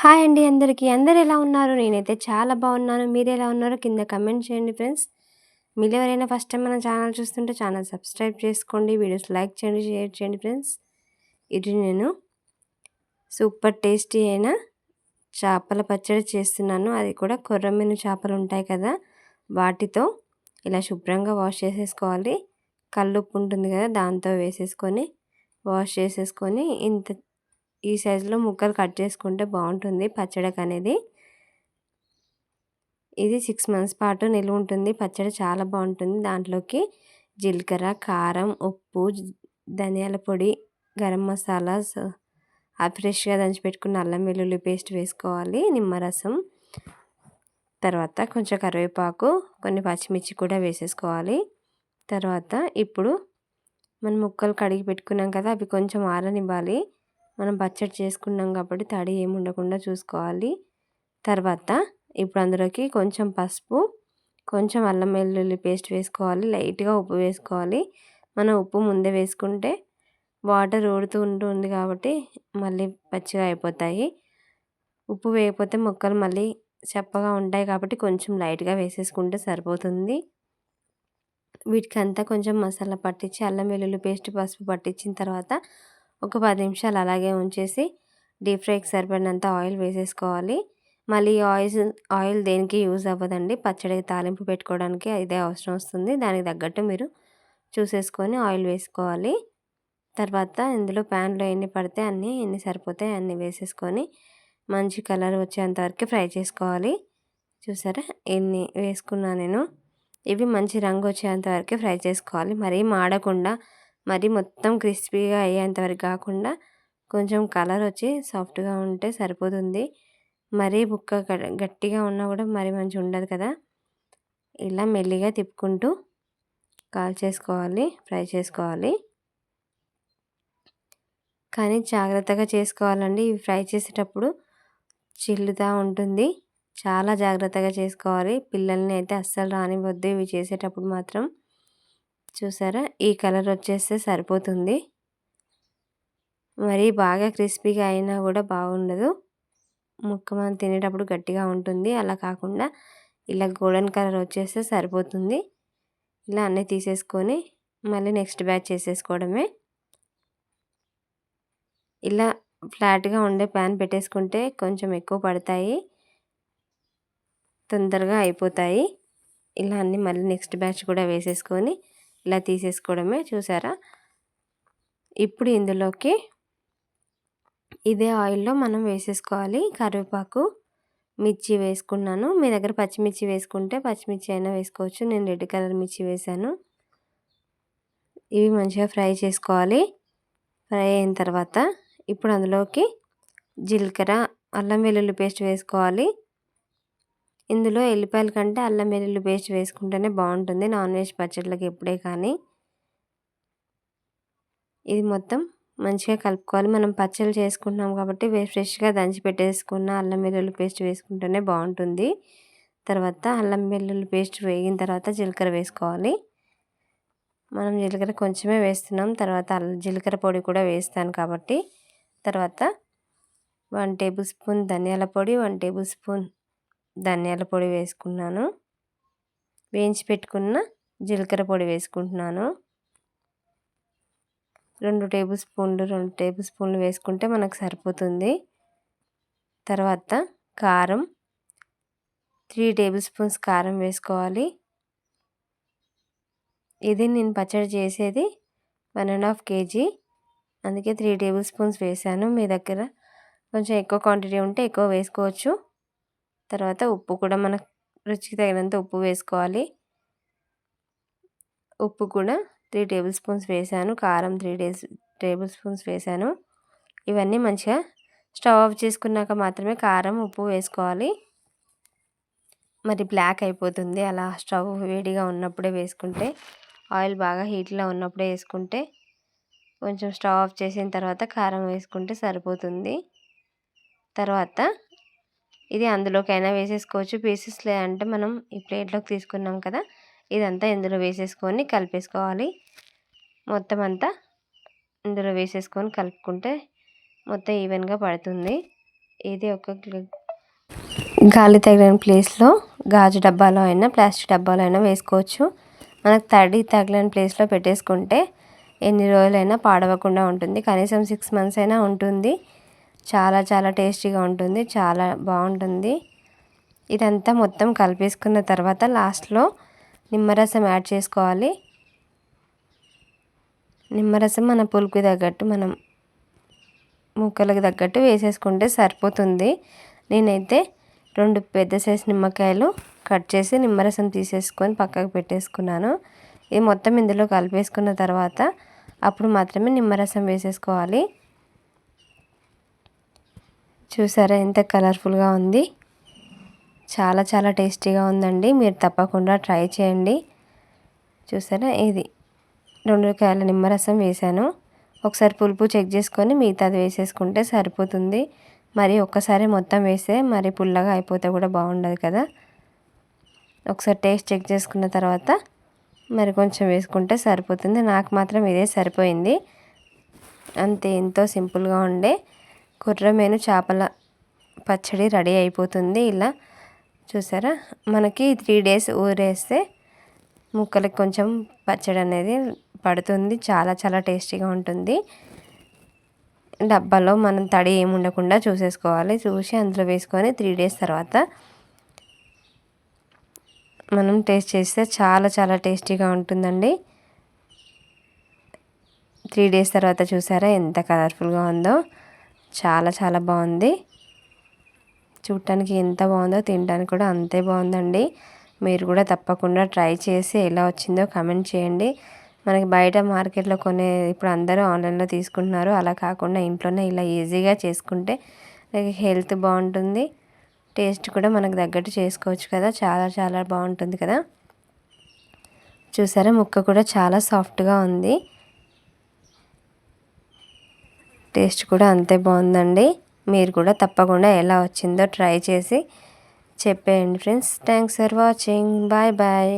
Hi అండి అందరికీ. అందరు ఎలా ఉన్నారు? నేనైతే చాలా బాగున్నాను. మీరు ఎలా ఉన్నారో కింద కమెంట్ చేయండి ఫ్రెండ్స్. మీరు ఎవరైనా ఫస్ట్ టైం మన ఛానల్ చూస్తుంటే ఛానల్ సబ్స్క్రైబ్ చేసుకోండి. వీడియోస్ లైక్ చేయండి షేర్ చేయండి ఫ్రెండ్స్. ఇది నేను సూపర్ టేస్టీ అయిన చేపల పచ్చడి చేస్తున్నాను. అది కూడా కొర్రమైన చేపలు ఉంటాయి కదా వాటితో ఇలా శుభ్రంగా వాష్ చేసేసుకోవాలి. కల్లుప్పు ఉంటుంది కదా దాంతో వేసేసుకొని వాష్ చేసేసుకొని ఇంత ఈ సైజులో ముక్కలు కట్ చేసుకుంటే బాగుంటుంది పచ్చడికి అనేది ఇది సిక్స్ మంత్స్ పాటు నిల్వ ఉంటుంది. పచ్చడి చాలా బాగుంటుంది. దాంట్లోకి జీలకర్ర కారం ఉప్పు ధనియాల పొడి గరం మసాలా ఫ్రెష్గా దంచిపెట్టుకున్న అల్లం వెల్లుల్లి పేస్ట్ వేసుకోవాలి నిమ్మరసం. తర్వాత కొంచెం కరివేపాకు కొన్ని పచ్చిమిర్చి కూడా వేసేసుకోవాలి. తర్వాత ఇప్పుడు మనం ముక్కలు కడిగి పెట్టుకున్నాం కదా అవి కొంచెం ఆరనివ్వాలి. మనం పచ్చడి చేసుకున్నాం కాబట్టి తడి ఏమి ఉండకుండా చూసుకోవాలి. తర్వాత ఇప్పుడు అందులోకి కొంచెం పసుపు కొంచెం అల్లం వెల్లుల్లి పేస్ట్ వేసుకోవాలి లైట్గా ఉప్పు వేసుకోవాలి. మనం ఉప్పు ముందే వేసుకుంటే వాటర్ ఊడుతూ ఉంటుంది కాబట్టి మళ్ళీ పచ్చిగా అయిపోతాయి. ఉప్పు వేయకపోతే మొక్కలు మళ్ళీ చప్పగా ఉంటాయి కాబట్టి కొంచెం లైట్గా వేసేసుకుంటే సరిపోతుంది. వీటికంతా కొంచెం మసాలా పట్టించి అల్లం వెల్లుల్లి పేస్ట్ పసుపు పట్టించిన తర్వాత ఒక పది నిమిషాలు అలాగే ఉంచేసి డీప్ ఫ్రైకి సరిపడినంత ఆయిల్ వేసేసుకోవాలి. మళ్ళీ ఆయిల్ ఆయిల్ దేనికి యూజ్ అవ్వదండి? పచ్చడి తాలింపు పెట్టుకోవడానికి ఇదే అవసరం వస్తుంది. దానికి తగ్గట్టు మీరు చూసేసుకొని ఆయిల్ వేసుకోవాలి. తర్వాత ఇందులో ప్యాన్లో ఎన్ని పడితే అన్నీ ఎన్ని సరిపోతాయి అన్ని వేసేసుకొని మంచి కలర్ వచ్చేంత వరకు ఫ్రై చేసుకోవాలి. చూసారా? ఎన్ని వేసుకున్నా నేను. ఇవి మంచి రంగు వచ్చేంత వరకు ఫ్రై చేసుకోవాలి. మరీ మాడకుండా మరి మొత్తం క్రిస్పీగా అయ్యేంతవరకు కాకుండా కొంచెం కలర్ వచ్చి సాఫ్ట్గా ఉంటే సరిపోతుంది. మరీ బుక్క గట్టిగా ఉన్నా కూడా మరీ మంచిగా ఉండదు కదా. ఇలా మెల్లిగా తిప్పుకుంటూ కాల్ చేసుకోవాలి ఫ్రై చేసుకోవాలి. కానీ జాగ్రత్తగా చేసుకోవాలండి. ఇవి ఫ్రై చేసేటప్పుడు చిల్లుతూ ఉంటుంది. చాలా జాగ్రత్తగా చేసుకోవాలి. పిల్లల్ని అయితే అస్సలు రానివద్దు ఇవి చేసేటప్పుడు మాత్రం చూసారా? ఈ కలర్ వచ్చేస్తే సరిపోతుంది. మరి బాగా క్రిస్పీగా అయినా కూడా బాగుండదు. ముక్క మనం తినేటప్పుడు గట్టిగా ఉంటుంది. అలా కాకుండా ఇలా గోల్డెన్ కలర్ వచ్చేస్తే సరిపోతుంది. ఇలా అన్నీ తీసేసుకొని మళ్ళీ నెక్స్ట్ బ్యాచ్ చేసేసుకోవడమే. ఇలా ఫ్లాట్గా ఉండే ప్యాన్ పెట్టేసుకుంటే కొంచెం ఎక్కువ పడతాయి. తొందరగా అయిపోతాయి. ఇలా అన్నీ మళ్ళీ నెక్స్ట్ బ్యాచ్ కూడా వేసేసుకొని ఇలా తీసేసుకోవడమే చూసారా? ఇప్పుడు ఇందులోకి ఇదే ఆయిల్లో మనం వేసేసుకోవాలి కరివేపాకు. మిర్చి వేసుకున్నాను. మీ దగ్గర పచ్చిమిర్చి వేసుకుంటే పచ్చిమిర్చి అయినా వేసుకోవచ్చు. నేను రెడ్ కలర్ మిర్చి వేసాను. ఇవి మంచిగా ఫ్రై చేసుకోవాలి. ఫ్రై అయిన తర్వాత ఇప్పుడు అందులోకి జీలకర్ర అల్లం వెల్లుల్లి పేస్ట్ వేసుకోవాలి. ఇందులో ఎల్లిపాయల కంటే అల్లం వెల్లుల్లి పేస్ట్ వేసుకుంటేనే బాగుంటుంది. నాన్ వెజ్ పచ్చళ్ళకి ఎప్పుడే కానీ. ఇది మొత్తం మంచిగా కలుపుకోవాలి. మనం పచ్చళ్ళు చేసుకుంటున్నాం కాబట్టి ఫ్రెష్గా దంచి పెట్టేసుకున్న అల్లం వెల్లుల్లి పేస్ట్ వేసుకుంటేనే బాగుంటుంది. తర్వాత అల్లం వెల్లుల్లి పేస్ట్ వేగిన తర్వాత జీలకర్ర వేసుకోవాలి. మనం జీలకర్ర కొంచెమే వేస్తున్నాం. తర్వాత జీలకర్ర పొడి కూడా వేస్తాను కాబట్టి. తర్వాత వన్ టేబుల్ స్పూన్ ధనియాల పొడి వన్ టేబుల్ స్పూన్ ధనియాల పొడి వేసుకున్నాను. వేయించి పెట్టుకున్న జీలకర్ర పొడి వేసుకుంటున్నాను. రెండు టేబుల్ స్పూన్లు రెండు టేబుల్ స్పూన్లు వేసుకుంటే మనకు సరిపోతుంది. తర్వాత కారం త్రీ టేబుల్ స్పూన్స్ కారం వేసుకోవాలి. ఇది నేను పచ్చడి చేసేది వన్ అండ్ హాఫ్ కేజీ. అందుకే త్రీ టేబుల్ స్పూన్స్ వేసాను మీ దగ్గర కొంచెం ఎక్కువ క్వాంటిటీ ఉంటే ఎక్కువ వేసుకోవచ్చు. తర్వాత ఉప్పు కూడా మన రుచికి తగినంత ఉప్పు వేసుకోవాలి. ఉప్పు కూడా త్రీ టేబుల్ స్పూన్స్ వేసాను. కారం త్రీ డేస్ టేబుల్ స్పూన్స్ వేసాను. ఇవన్నీ మంచిగా స్టవ్ ఆఫ్ చేసుకున్నాక మాత్రమే కారం ఉప్పు వేసుకోవాలి. మరి బ్లాక్ అయిపోతుంది. అలా స్టవ్ వేడిగా ఉన్నప్పుడే వేసుకుంటే ఆయిల్ బాగా హీట్లో ఉన్నప్పుడే వేసుకుంటే కొంచెం స్టవ్ ఆఫ్ చేసిన తర్వాత కారం వేసుకుంటే సరిపోతుంది. తర్వాత ఇది అందులోకైనా వేసేసుకోవచ్చు. పీసెస్ లేదంటే మనం ఈ ప్లేట్లోకి తీసుకున్నాం కదా ఇదంతా ఇందులో వేసేసుకొని కలిపేసుకోవాలి. మొత్తం అంతా ఇందులో వేసేసుకొని కలుపుకుంటే మొత్తం ఈవెన్గా పడుతుంది. ఇది ఒక గాలి తగిలిన ప్లేస్లో గాజు డబ్బాలో అయినా ప్లాస్టిక్ డబ్బాలో అయినా వేసుకోవచ్చు. మనకు తడి తగిలిన ప్లేస్లో పెట్టేసుకుంటే ఎన్ని రోజులైనా పాడవకుండా ఉంటుంది. కనీసం సిక్స్ మంత్స్ అయినా ఉంటుంది. చాలా చాలా టేస్టీగా ఉంటుంది. చాలా బాగుంటుంది. ఇదంతా మొత్తం కలిపేసుకున్న తర్వాత లాస్ట్లో నిమ్మరసం యాడ్ చేసుకోవాలి. నిమ్మరసం మన పులుపు తగ్గట్టు మనం ముక్కలకు తగ్గట్టు వేసేసుకుంటే సరిపోతుంది. నేనైతే రెండు పెద్ద సైజు నిమ్మకాయలు కట్ చేసి నిమ్మరసం తీసేసుకొని పక్కకు పెట్టేసుకున్నాను. ఇది మొత్తం ఇందులో కలిపేసుకున్న తర్వాత అప్పుడు మాత్రమే నిమ్మరసం వేసేసుకోవాలి. చూసారా ఎంత కలర్ఫుల్గా ఉంది. చాలా చాలా టేస్టీగా ఉందండి. మీరు తప్పకుండా ట్రై చేయండి. చూసారా ఇది. రెండు కాయల నిమ్మరసం వేసాను. ఒకసారి పులుపు చెక్ చేసుకొని మిగతాది వేసేసుకుంటే సరిపోతుంది. మరి ఒక్కసారి మొత్తం వేస్తే మరి పుల్లగా అయిపోతే కూడా బాగుండదు కదా. ఒకసారి టేస్ట్ చెక్ చేసుకున్న తర్వాత మరి కొంచెం వేసుకుంటే సరిపోతుంది. నాకు మాత్రం ఇదే సరిపోయింది. అంతే ఎంతో సింపుల్గా ఉండే. కుర్రమేను చేపల పచ్చడి రెడీ అయిపోతుంది ఇలా. చూసారా? మనకి త్రీ డేస్ ఊరేస్తే ముక్కలకి కొంచెం పచ్చడి అనేది పడుతుంది. చాలా చాలా టేస్టీగా ఉంటుంది. డబ్బాలో మనం తడి ఏమి ఉండకుండా చూసేసుకోవాలి. చూసి అందులో వేసుకొని త్రీ డేస్ తర్వాత మనం టేస్ట్ చేస్తే చాలా చాలా టేస్టీగా ఉంటుందండి. త్రీ డేస్ తర్వాత చూసారా ఎంత కలర్ఫుల్గా ఉందో. చాలా చాలా బాగుంది. చూడటానికి ఎంత బాగుందో తినడానికి కూడా అంతే బాగుందండి. మీరు కూడా తప్పకుండా ట్రై చేసి ఎలా వచ్చిందో కమెంట్ చేయండి. మనకి బయట మార్కెట్లో కొనే ఇప్పుడు అందరూ ఆన్లైన్లో తీసుకుంటున్నారు. అలా కాకుండా ఇంట్లోనే ఇలా ఈజీగా చేసుకుంటే హెల్త్ బాగుంటుంది. టేస్ట్ కూడా మనకు తగ్గట్టు చేసుకోవచ్చు కదా. చాలా చాలా బాగుంటుంది కదా. చూసారా? ముక్క కూడా చాలా సాఫ్ట్గా ఉంది. టేస్ట్ కూడా అంతే బాగుందండి. మీరు కూడా తప్పకుండా ఎలా వచ్చిందో ట్రై చేసి చెప్పేయండి friends. Thanks for watching. Bye bye.